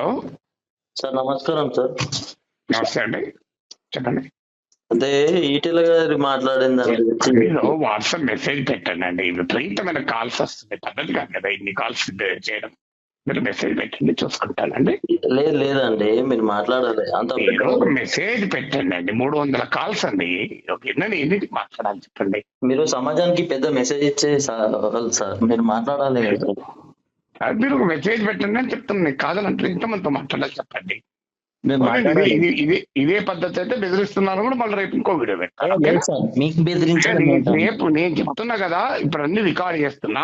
Hello. Sir నమస్కారం sir. నమస్తే అండి. చెప్పండి. అదే ఈటెల గారి గురించి మీరు వాట్సాప్ మెసేజ్ పెట్టండి. అండి విపరీతమైన కాల్స్ వస్తున్నాయి. పద్ధతి కాదు కదా ఇన్ని కాల్స్ చేయడం. మీరు మెసేజ్ పెట్టండి చూసుకుంటానండి. లేదు లేదండి. మీరు మాట్లాడాలి. అంత మెసేజ్ పెట్టండి అండి. మూడు వందల కాల్స్ అండి. ఎన్నని ఎన్నిటికి మాట్లాడాలి చెప్పండి? మీరు సమాజానికి పెద్ద మెసేజ్ ఇచ్చే సార్ సార్ మీరు మాట్లాడాలి మీరు ఒక మెసేజ్ పెట్టండి అని చెప్తున్నాను. కాదనంటే ఇంతమందితో మాట్లాడాలి చెప్పండి. ఇది ఇది పద్ధతి అయితే బెదిరిస్తున్నారు కూడా మళ్ళీ రేపు ఇంకో వీడియో పెట్టాలి. నేను? రేపు నేను చెప్తున్నా కదా ఇప్పుడు అన్ని రికార్డ్ చేస్తున్నా.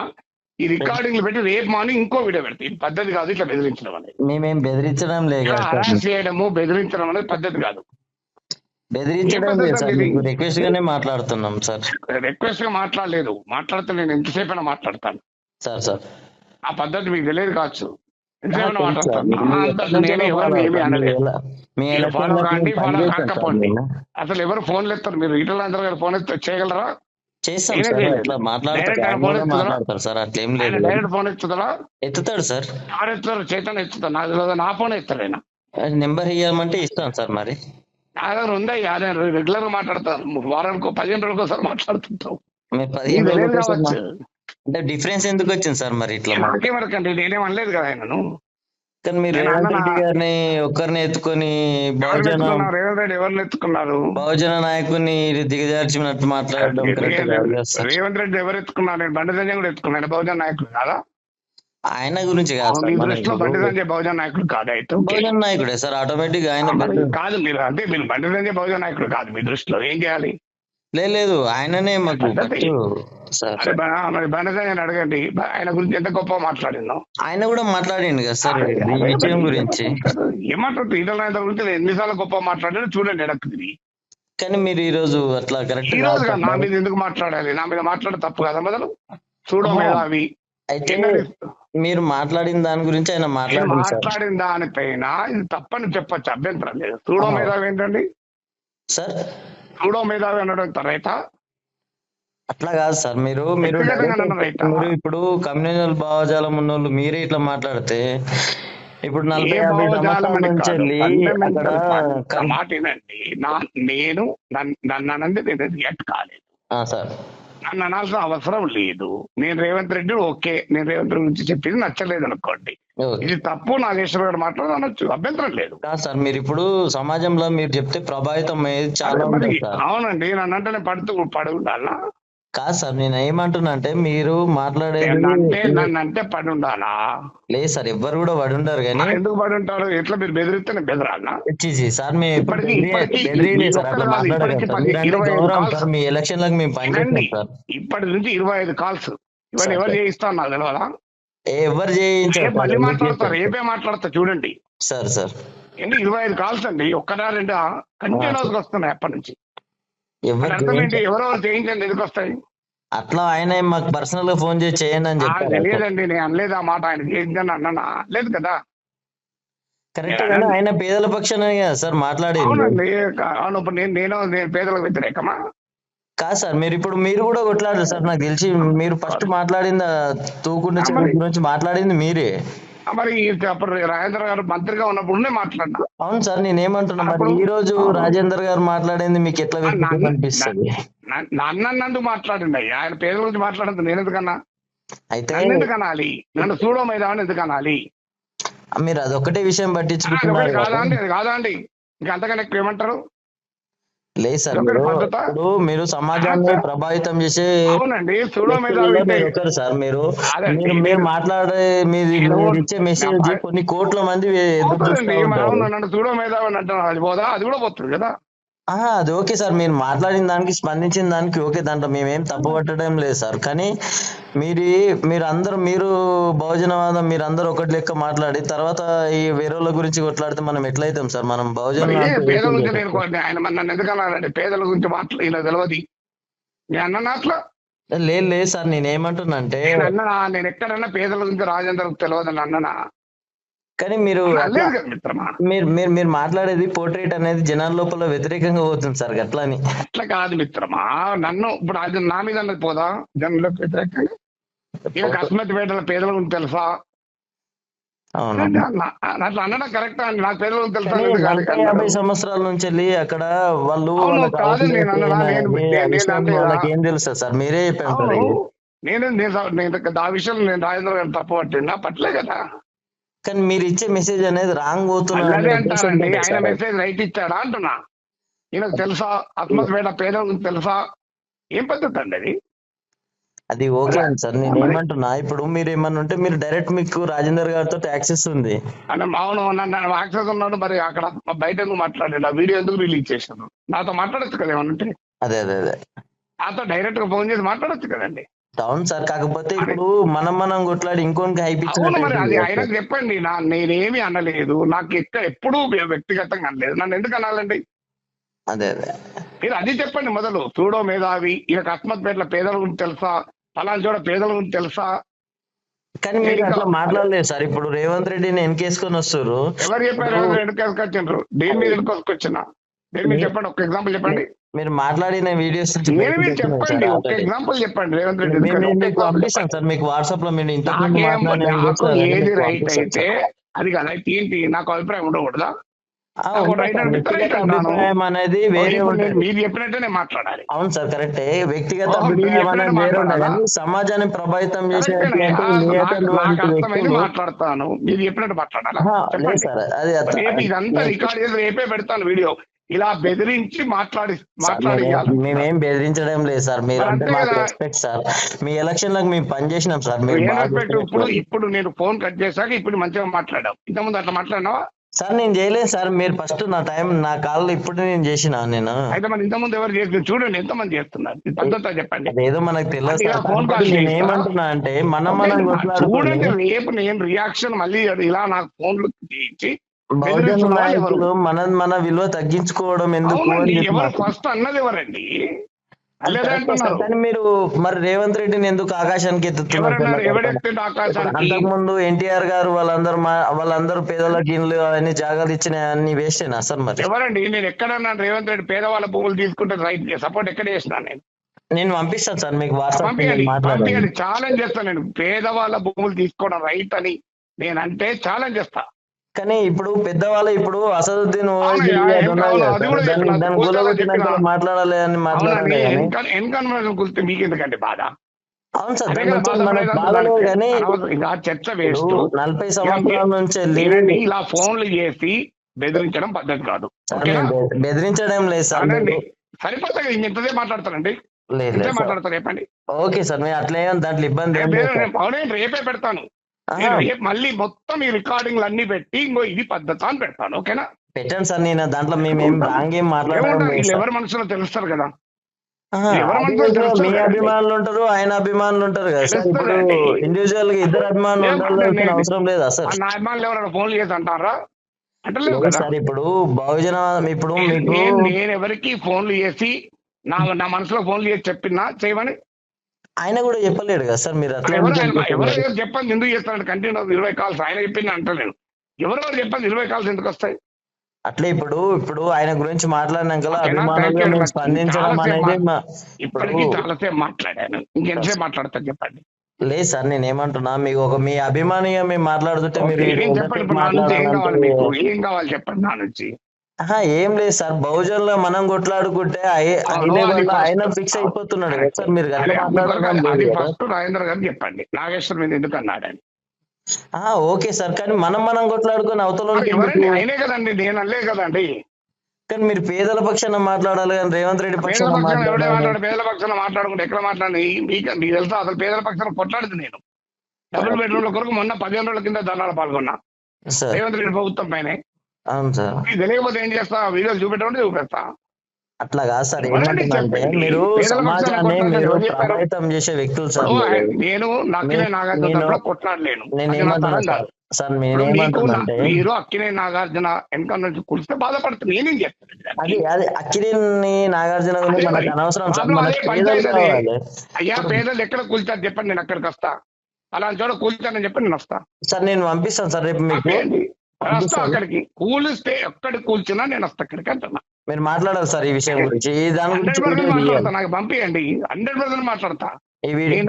ఈ రికార్డింగ్లు పెట్టి రేపు మార్నింగ్ ఇంకో వీడియో పెడతా. ఇది పద్ధతి కాదు ఇట్లా బెదిరించడం అనేది. మేమేం బెదిరించడం లేదు. హరాస్ చేయడము బెదిరించడం అనేది పద్ధతి కాదు. బెదిరించడం? రిక్వెస్ట్ గానే మాట్లాడుతున్నాం సార్. రిక్వెస్ట్గా మాట్లాడలేదు. మాట్లాడితే నేను ఎంతసేపు అయినా మాట్లాడతాను. Sir sir. ఆ పద్ధతి మీకు తెలియదు కావచ్చు. కాండి, కాకపోండి. అసలు ఎవరు ఫోన్లు ఎత్తారు? మీరు ఈటల అందరూ గారు ఫోన్ ఎత్తే చేయగలరా? చేస్తాం సార్. అట్లా మాట్లాడతారు ఫోన్ కూడా ఎత్తుతారా? మాట్లాడతారు సార్ అట్లేం ఆయన లేదు డైరెక్ట్ ఫోన్ ఎత్తుతారా ఎత్తుతాడు సార్. ఎవరు ఎత్తుతారు? చైతన్య ఎత్తుతారు నాకు తెలియదు నా ఫోన్ ఎత్తారు ఆయన. నెంబర్ ఇవ్వమంటే సార్ మరి. నా దగ్గర ఉందయ్యా నేను రెగ్యులర్గా మాట్లాడతాను వారానికి పదిహేను రోజులకు ఒకసారి మాట్లాడుతుంటాం. మీరు మీకు పదిహేను తెలియదు అంటే డిఫరెన్స్ ఎందుకు వచ్చింది సార్ మరి ఇట్లా? మరి? నాకే వరకండి నేనేం అనలేదు కదా ఆయనను. కానీ మీరు రేవంత్ రెడ్డి గారిని ఒక్కరిని ఎత్తుకొని బహుజన రేవంత్ రెడ్డి ఎవరిని ఎత్తుకున్నారు? బహుజన నాయకుడిని దిగజార్చినట్టు మాట్లాడడం రేవంత్ రెడ్డి ఎవరు ఎత్తుకున్నారు? నేను బండి సంజయ్ కూడా ఎత్తుకున్నాను బహుజన నాయకుడు కాదా? ఆయన గురించి కాదు బండి సంజయ్ బహుజన నాయకుడు కాదా అయితే. బహుజన నాయకుడే సార్ ఆటోమేటిక్ ఆయన కాదు మీరు అంటే మీరు బండి సంజయ్ బహుజన నాయకుడు కాదు మీ దృష్టిలో. ఏం చేయాలి? లేదు ఆయననే మాకు సార్. మరి అడగండి ఆయన గురించి ఎంత గొప్ప మాట్లాడిందో. ఆయన కూడా మాట్లాడిండు కదా సార్ ఈ విషయం గురించి. ఏమంటారు ఈటల రాజేంద్ర గురించి ఎన్నిసార్లు గొప్ప మాట్లాడారో చూడండి తిరిగి కానీ మీరు ఈ రోజు అట్లా కరెక్ట్ ఈ రోజు నా మీద ఎందుకు మాట్లాడాలి? నా మీద మాట్లాడే తప్పు కదా మొదలు. మీద అవి అయితే? మీరు మాట్లాడిన దాని గురించి ఆయన మాట్లాడింది సార్. మాట్లాడిన దానిపైన ఇది తప్పని చెప్పచ్చు అభ్యంతరం లేదు. చూడో అమ్మో. మేధావి ఏంటండి? సార్ చూడో మేధావి అనడం రైతా అట్లా కాదు సార్ మీరు మీరు? మీరు ఇప్పుడు కమ్యూనల్ భావజాలం ఉన్నోళ్ళు మీరే ఇట్లా మాట్లాడితే ఇప్పుడు నలభై యాభై. వెళ్ళి మాట నేను నన్ను అనంది రియాక్ట్ కాలేదు సార్ నన్ను అనాల్సిన అవసరం లేదు. నేను రేవంత్ రెడ్డి ఓకే. నేను రేవంత్ రెడ్డి గురించి చెప్పింది నచ్చలేదు అనుకోండి. ఇది తప్పు నాగేశ్వర గారు మాట్లాడి అనొచ్చు. అభ్యంతరం లేదు. సార్ మీరు ఇప్పుడు సమాజంలో మీరు చెప్తే ప్రభావితం అయ్యేది చాలా అవునండి. నన్ను అంటే పడుతూ పడి ఉండాలా కాదు సార్ నేను ఏమంటున్నా అంటే మీరు మాట్లాడేది అంటే నన్ను అంటే పడి ఉండాలా లేదు సార్ ఎవ్వరు కూడా పడి ఉండరు కానీ ఎందుకు పడి ఉంటారు ఎట్లా మీరు బెదిరిస్తే నేను బెదరాలా సార్ మేము ఎప్పుడు సార్ అట్లా మీ ఎలక్షన్లకు మేము పనిచేస్తాం. సార్. ఇప్పటి నుంచి ఇరవై ఐదు కాల్స్. ఇవన్నీ. ఎవరు చేయిస్తాను నాకు తెలియదా ఎవరు చేయించారు? మళ్ళీ మాట్లాడతారు? రేపే మాట్లాడతా చూడండి. Sir sir. ఇరవై ఐదు కాల్స్ అండి ఒక్కదా రెండా కంటిన్యూస్ వస్తున్నాయి అప్పటి నుంచి ఎవరు మరి అర్థం ఏంటి చేయించారు? ఎవరెవరు చేయించండి అట్లా ఆయన మాకు పర్సనల్గా ఫోన్ చేసి చేయండి అని చెప్పారు. సార్. తెలియదండి నేను అనలేదు ఆ మాట. ఆయన చేయించండి లేదు కదా. కరెక్ట్ ఆయన పేదల పక్షానే కదా సార్ మాట్లాడేది. అవునండి కా- అవును ఇప్పుడు నేను నేను నేను పేదలకు వ్యతిరేకమా? కాదు సార్ మీరు ఇప్పుడు మీరు కూడా కొట్లాడారు సార్ నాకు తెలిసి. మీరు ఫస్ట్ మాట్లాడింది? తూకుండా గురించి మాట్లాడింది మీరే. మరి అప్పుడు రాజేంద్ర గారు మంత్రిగా ఉన్నప్పుడు మాట్లాడినా? అవును సార్ నేనేమంటున్నా మరి ఈ రోజు రాజేందర్ గారు మాట్లాడింది మీకు ఎట్లా అనిపిస్తుంది. నన్ను- నన్ను అన్నందుకు మాట్లాడింది అయ్యా. ఆయన పేదల గురించి మాట్లాడదు నేను ఎందుకన్నా? అయితే ఎందుకు అనాలి? నన్ను చూడో మైదాన్ని ఎందుకు అనాలి? మీరు అదొక్కటే విషయం పట్టించుకుంటున్నారు ఒకటి కాదా. కదా. అండి? అది కాదా అండి? ఇంకా అంతకన్నా ఏమంటారు? లేదు సార్? ఇప్పుడు మీరు సమాజాన్ని. ప్రభావితం చేసే ఒకరు సార్ మీరు. మీరు మీరు మాట్లాడే మీరు ఇచ్చే మెసేజ్ కొన్ని కోట్ల మంది చూడో మేధావి అంటారు అది పోదా? అది కూడా పోతుంది కదా. అది ఓకే సార్. మీరు మాట్లాడిన దానికి స్పందించిన దానికి ఓకే దాంట్లో మేమేం తప్పు పట్టడం లేదు సార్. కానీ మీరు మీరు అందరూ మీరు బహుజనవాదం మీరు అందరూ ఒకటి లెక్క మాట్లాడి తర్వాత ఈ వేరే వాళ్ళ గురించి కొట్లాడితే మనం ఎట్లయితాం సార్? మనం బహుజన అంటే పేదల గురించి నేను ఆయన నన్ను పేదల గురించి మాట్లా తెలియదు నేను అన్న అట్లా? లేదు లేదు సార్. నేను ఏమంటున్నా అంటే నేను అన్నా నేను ఎక్కడన్నా పేదల గురించి రాజేంద్రకు తెలియదు అని అన్ననా? కానీ మీరు మీరు మీరు మీరు మాట్లాడేది పోర్ట్రేట్ అనేది జనాల లోపల వ్యతిరేకంగా పోతుంది సార్ అట్లా అని అట్లా కాదు మిత్రమా. నన్ను ఇప్పుడు అది నా మీద అన్నది పోదా? జనంలోకి వ్యతిరేకంగా? ఈయన కస్మతి పేదల పేదల గురించి తెలుసా అట్లా అనడం కరెక్ట్ అండి నాకు పేదలకు తెలుసా యాభై సంవత్సరాల నుంచి వెళ్ళి అక్కడ వాళ్ళు అని ఏం తెలుసా సార్? మీరే చెప్పారు. నేను నేను ఆ విషయం నేను రాజేంద్ర గారు తప్పు పట్టినా పట్టలే కదా. కానీ మీరు ఇచ్చే మెసేజ్ అనేది రాంగ్ పోతున్నా అదే అంటారండి ఆయన మెసేజ్ రైట్ ఇచ్చాడా అంటున్నా. ఈయనకు తెలుసా? ఆత్మహత్య పేదలకు తెలుసా? ఏం పద్ధతి అండి అది? అది ఓకే అండి సార్ నేను ఏమంటున్నా ఇప్పుడు మీరు ఏమన్నా ఉంటే మీరు డైరెక్ట్ మీకు రాజేందర్ గారితో యాక్సెస్ ఉంది. అంటే అవును నన్ను యాక్సెస్ ఉన్నాడు మరి అక్కడ బయట ఎందుకు మాట్లాడాడు ఆ వీడియో ఎందుకు రిలీజ్ చేశాను నాతో మాట్లాడొచ్చు కదా ఏమన్నంటే అదే అదే అదే. నాతో డైరెక్ట్గా ఫోన్ చేసి మాట్లాడొచ్చు కదండి. అవును సార్. కాకపోతే ఇప్పుడు మనం మనం కొట్లాడి ఇంకోనికి హైప్ ఇచ్చిన ఆయనకు చెప్పండి. నా నేనేమి అనలేదు. నాకు ఎక్కడ ఎప్పుడూ వ్యక్తిగతంగా అనలేదు. నన్ను ఎందుకు అనాలండి? అదే అదే. మీరు అది చెప్పండి మొదలు. సూడో మేధావి ఈయనకు అస్మత్పేటల పేదల గురించి తెలుసా? పలానా చోట పేదల గురించి తెలుసా? కానీ మీరు అట్లా మాట్లాడలేదు సార్. ఇప్పుడు రేవంత్ రెడ్డిని వెనకేసుకొని వస్తారు ఎవరు చెప్పారు? ఎవరు ఎడుకొచ్చిండ్రు దేని మీద ఎడుకొచ్చిన దేని మీద చెప్పండి? ఒక ఎగ్జాంపుల్ చెప్పండి. మీరు మాట్లాడిన వీడియోస్ చెప్పండి? ఒక ఎగ్జాంపుల్ చెప్పండి రేవంత్ రెడ్డి మేము ఎందుకని? ఒక మీకు example పంపిస్తాం సార్ మీకు వాట్సాప్లో మీరు అవన్నీ ఏది రైట్ అయితే. అది కదా ఏంటి నాకు అభిప్రాయం ఉండకూడదా. అభిప్రాయం అనేది వేరే మీరు చెప్పినట్టే మాట్లాడాలి. అవును సార్ కరెక్టే. వ్యక్తిగత అభిప్రాయం అనేది వేరే సమాజాన్ని ప్రభావితం చేసే మాట్లాడతాను. మీరు చెప్పినట్టు మాట్లాడాలా? సార్ అది రేపు ఇదంతా రికార్డ్ చేసి రేపే పెడతాను వీడియో. ఇలా బెదిరించి మాట్లాడి మాట్లాడి మేమేం- బెదిరించడం లేదు సార్. మీరు అంటే మాకు. Respect sir. మీ ఎలక్షన్లకు మేము పని చేసినాం సార్. ఇప్పుడు. ఇప్పుడు నేను ఫోన్ కట్ చేశాక ఇప్పుడు మంచిగా మాట్లాడావు. ఇంతకుముందు అట్లా మాట్లాడినావా? సార్ నేను చేయలేదు సార్. మీరు ఫస్ట్ నా టైం నా కాల్ ఇప్పుడు నేను చేసిన నేను. అయితే మరి ఇంతకుముందు ఎవరు చేసి చూడండి ఎంతమంది చేస్తున్నారు. ఇది పద్ధతి చెప్పండి. అదేదో మనకు తెలియదు నేను? ఏమంటున్నా అంటే మనం మనం చూడండి రేపు నేను రియాక్షన్ మళ్ళీ ఇలా నాకు ఫోన్లు ఇచ్చి మన మన విలువ తగ్గించుకోవడం ఎందుకు ఫస్ట్ అన్నది ఎవరండి? కానీ మీరు మరి రేవంత్ రెడ్డిని ఎందుకు ఆకాశానికి ఎత్తుతున్నారు ముందు ఎన్టీఆర్ గారు వాళ్ళందరూ వాళ్ళందరూ పేదలకు ఇండ్లు అవన్నీ జాగాలు ఇచ్చిన అన్ని వేస్టేనా సార్ మరి? ఎవరండి? నేను ఎక్కడన్నా రేవంత్ రెడ్డి పేదవాళ్ళ భూములు తీసుకుంటే రైట్ సపోర్ట్ ఎక్కడ చేసినా నేను? నేను పంపిస్తాను సార్ మీకు వాట్సాప్ ఛాలెంజ్ చేస్తాను నేను. పేదవాళ్ళ భూములు తీసుకోవడం రైట్ అని నేను అంటే ఛాలెంజ్ చేస్తా. కానీ ఇప్పుడు పెద్దవాళ్ళు ఇప్పుడు అసదుద్దీన్. మాట్లాడాలి అని మాట్లాడాలి మీకు బాధ? అవును సార్. కానీ చర్చ వేస్ట్. నలభై సంవత్సరాల నుంచి ఇలా ఫోన్లు చేసి బెదిరించడం పద్ధతి కాదు. బెదిరించడం లేదు సార్ సరిపోతుంది ఇంతదే సార్. మాట్లాడతారు చెప్పండి. ఓకే సార్ నేను అట్లా దాంట్లో ఇబ్బంది రేపే పెడతాను. మళ్ళీ మొత్తం ఈ రికార్డింగ్లు అన్ని పెట్టి ఇంకో ఇది పద్ధతి అని పెడతాను ఓకేనా? పెట్టండి సార్ నేను దాంట్లో మేము ఏం రాంగ్ ఏం మాట్లాడడం ఏముంటుంది? లేదు వీళ్ళు సార్. ఎవరి మనసులో తెలుస్తారు కదా? మీ. అభిమానులు ఉంటారు ఆయన అభిమానులు ఉంటారు కదా సార్. ఇప్పుడు. ఇండివిజువల్గా ఇద్దరు అభిమానులు ఉండాల్సిన అవసరం లేదా సార్? నా అభిమానులు ఎవరైనా ఫోన్లు చేసి అంటారా? సార్ ఇప్పుడు బహుజన ఇప్పుడు నేను ఎవరికి ఫోన్లు చేసి నా నా మనసులో ఫోన్లు చేసి చెప్పినా చేయమని? ఆయన కూడా చెప్పలేడు కదా సార్ మీరు అట్లా ఎవరు ఎవరు? ఎవరు చెప్పండి ఎందుకు చేస్తారంటే కంటిన్యూ ఇరవై కాల్స్ ఆయన చెప్పింది అంటలేను. ఎవరెవరు చెప్పండి ఇరవై కాల్స్ ఎందుకు వస్తాయి? అట్లే ఇప్పుడు ఇప్పుడు ఆయన గురించి మాట్లాడినాక much. స్పందించడం అనేది ఇప్పటికీ చాలాసేపు మాట్లాడాను. ఇంకెంతసేపు మాట్లాడతాను చెప్పండి. లేదు సార్ నేను ఏమంటున్నా మీకు ఒక మీ అభిమానిగా మేము మాట్లాడుతుంటే మీరు ఏం కావాలి మీకు? ఏం కావాలి చెప్పండి నా నుంచి? ఏం లేదు సార్. బహుజన్లో మనం కొట్లాడుకుంటే. ఆయన ఫిక్స్ అయిపోతున్నాడు సార్ మీరు. ఫస్ట్ రాజేంద్ర గారు చెప్పండి. నాగేశ్వర్ మీద ఎందుకు అన్నాడని ఆహా, ఓకే సార్ కానీ మనం మనం కొట్లాడుకొని అవతల? అయినే కదండి నేను అల్లే కదండి. కానీ మీరు పేదల పక్షాన మాట్లాడాలి కానీ రేవంత్ రెడ్డి పక్షాన మాట్లాడాలి మాట్లాడు పేదల పక్షాన మాట్లాడుకుంటే ఎక్కడ మాట్లాడి మీకు తెలుసా? అసలు పేదల పక్షాన కొట్లాడింది నేను. డబుల్ బెడ్రూమ్ల కొరకు మొన్న పదిహేను రోజుల కింద ధర్నాలు పాల్గొన్నా. రేవంత్ రెడ్డి ప్రభుత్వం పైన. అవును సార్ తెలియకపోతే ఏం చేస్తా వీడియోలు చూపెట్టమంటే చూపిస్తా అట్లా కాదు సార్? మీరు సమాజాన్ని మీరు? ప్రభావితం చేసే వ్యక్తులు సార్. నేను నేను- ఏమంటున్నా సార్ కాదు. సార్ ఇప్పుడు నేను మీకు ఏమంటున్నా నా- అంటే మీరు అక్కినే నాగార్జున వెనక నుంచి కులిస్తే బాధపడుతుంది నేనేం అది అది అక్కినేని నాగార్జున గురించి మనకు. అనవసరం సార్ మనకు పేదలు. కావాలి అయ్యా పేదలు ఎక్కడ కూల్చారు చెప్పండి నేను అక్కడికి వస్తా అలాంటి చోట కూల్చానని చెప్పి నేను వస్తా సార్ నేను పంపిస్తాను సార్ రేపు మీకు. వస్తా. అక్కడికి. కూలిస్తే ఎక్కడికి కూల్చినా నేను వస్తా అక్కడికి అంటున్నా. మీరు మాట్లాడాలి సార్ ఈ విషయం గురించి. దాని హండ్రెడ్ గురించి పర్సెంట్ నాకు పంపియండి. హండ్రెడ్ పర్సెంట్ మాట్లాడతా.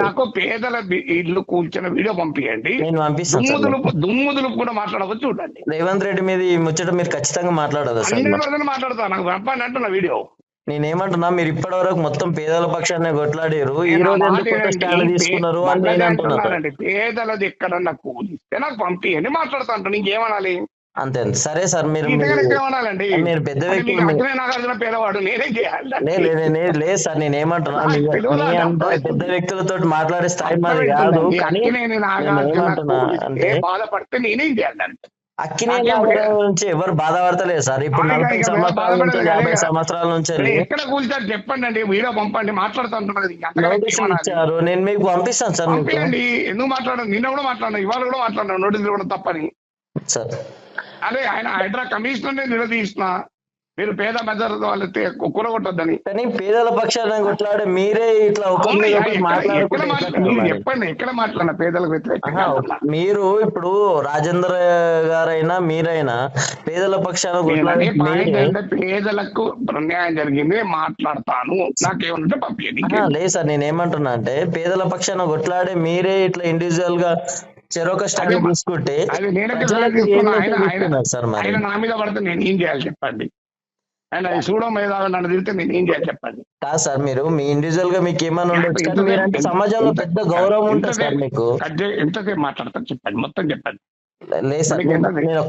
నాకు పేదల ఇల్లు కూల్చిన వీడియో పంపించండి నేను పంపిస్తాను సార్. దుమ్ము మీకు. దులుపు దుమ్ము దులుపు కూడా మాట్లాడవచ్చు చూడండి. రేవంత్ రెడ్డి మీద ఈ ముచ్చట మీరు ఖచ్చితంగా మాట్లాడదా అన్ని రోజులు మాట్లాడతా నాకు పంపండి అంటున్న వీడియో. నేనేమంటున్నా మీరు ఇప్పటి వరకు మొత్తం పేదల పక్షాన్ని కొట్లాడారు ఈ రోజు ఎందుకు స్టాండ్ తీసుకున్నారు అని నేను పేదలది ఎక్కడన్నా కూలిస్తే నాకు పంపియండి మాట్లాడుతా అంటాను ఇంకేమనాలి? అంతే. సరే సార్ మీరు మీరు- పెద్ద వ్యక్తులు చేయాలి. లేదు సార్ నేను ఏమంటున్నా నాకు. పెద్ద వ్యక్తులతో మాట్లాడే స్థాయి మాది కాదు. కానీ నేను ఏమంటున్నా అంటే బాధపడితే నేనేం చేయాలంటే అక్కినే నుంచి ఎవరు బాధపడతలేదు సార్. ఇప్పుడు నలభై సంవత్సరాల నుంచి యాభై. సంవత్సరాల నుంచి ఎక్కడ కూల్చారు చెప్పండి అండి వీడియో పంపండి మాట్లాడుతూ అంటున్నది అంతకన్నా నోటీసులు ఏమనాలి? ఇచ్చారు నేను మీకు పంపిస్తాను సార్ పంపించండి ఎందుకు మాట్లాడాను నిన్న కూడా మాట్లాడాను ఇవాళ కూడా మాట్లాడాను నోటీసులు కూడా తప్పని. సార్. అదే ఆయన హైడ్రా కమిషనర్ నిలదీసిన. మీరు పేద మెజర్ వాళ్ళు కూరగొట్టొద్దని కానీ పేదల పక్షాన కొట్లాడే మీరే ఇట్లా? చెప్పండి ఎక్కడ మాట్లాడిన పేదలకు వ్యతిరేకంగా. మీరు ఇప్పుడు రాజేంద్ర గారైనా మీరైనా పేదల పక్షాన పేదలకు అన్యాయం జరిగింది మాట్లాడతాను. నాకేమంటే పంపించండి లేదు సార్ నేను ఏమంటున్నా అంటే పేదల పక్షాన కొట్లాడే మీరే ఇట్లా ఇండివిజువల్గా చెరొక స్టాండ్ తీసుకుంటే సార్ ఆయన నా మీద పడితే నేను ఏం చేయాలి చెప్పండి? ఆయన చూడడం మీద నన్ను తిరిగితే నేను ఏం చేయాలి చెప్పండి కాదు సార్ మీరు మీ ఇండివిజువల్గా మీకు ఏమైనా ఉండొచ్చు మీరంటే సమాజంలో పెద్ద గౌరవం ఉంటుంది సార్ మీకు. ఎంతసేపు మాట్లాడతారు చెప్పండి. మొత్తం చెప్పండి. లేదు సార్